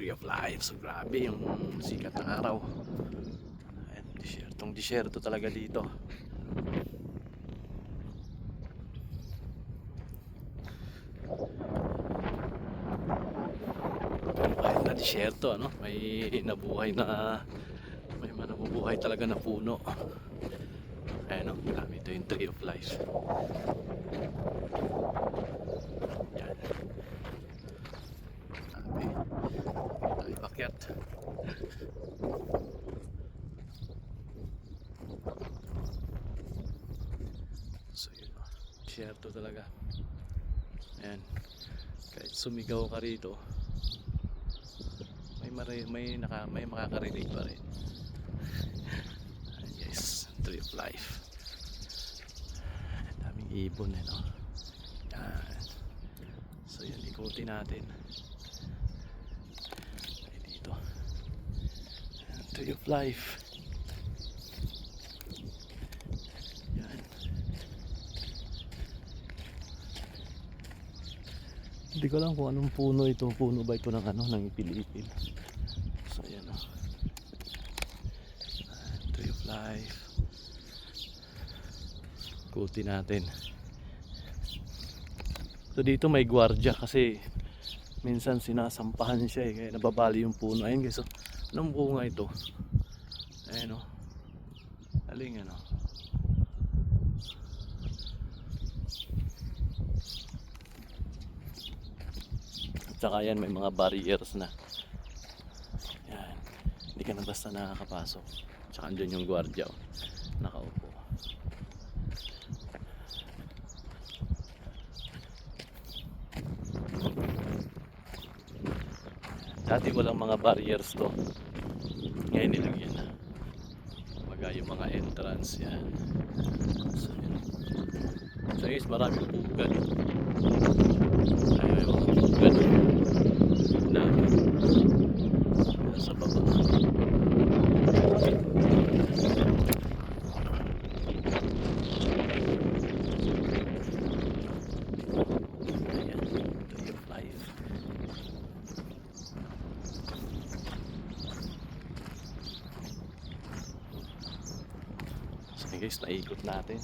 Tree of Life. So grabe yung sikat ng araw. Ayan, disyertong disyerto talaga dito. Kahit na disyerto, ano, may nabuhay na may mga nabubuhay talaga na puno. Ayan o, grabe ito yung Tree of Life. Yan. Grabe. Tayo pakyat. So yun o. Disyerto talaga. Ayan. Kahit sumigaw ka rito, may mari, may naka may makakarinig pa rin. Ayan guys, tree of life. Daming ibon eh no. Yan. So yun, ikutin natin. Ay dito. Tree of life. Hindi ko alam kung anong puno ito. Puno ba ito ng ano, ng ipilipil. So yan o. Tree of life. Kuti natin. So dito may gwardiya kasi minsan sinasampahan siya eh. Kaya nababali yung puno. Ayun guys. So, anong bunga ito? Ayun o. Aling ano. At saka yan may mga barriers na. Yan. Hindi ka na basta nakakapasok. Tsaka andun yung gwardiya. oh. Nakaupo. Dati walang mga barriers to. Ngayon nilagyan na. Baga yung mga entrance yan. So, yun. So guys, maraming pugan. Ayun yung mga pugan. Na nasa baba. Ayan, tree of life. So guys, naikot natin.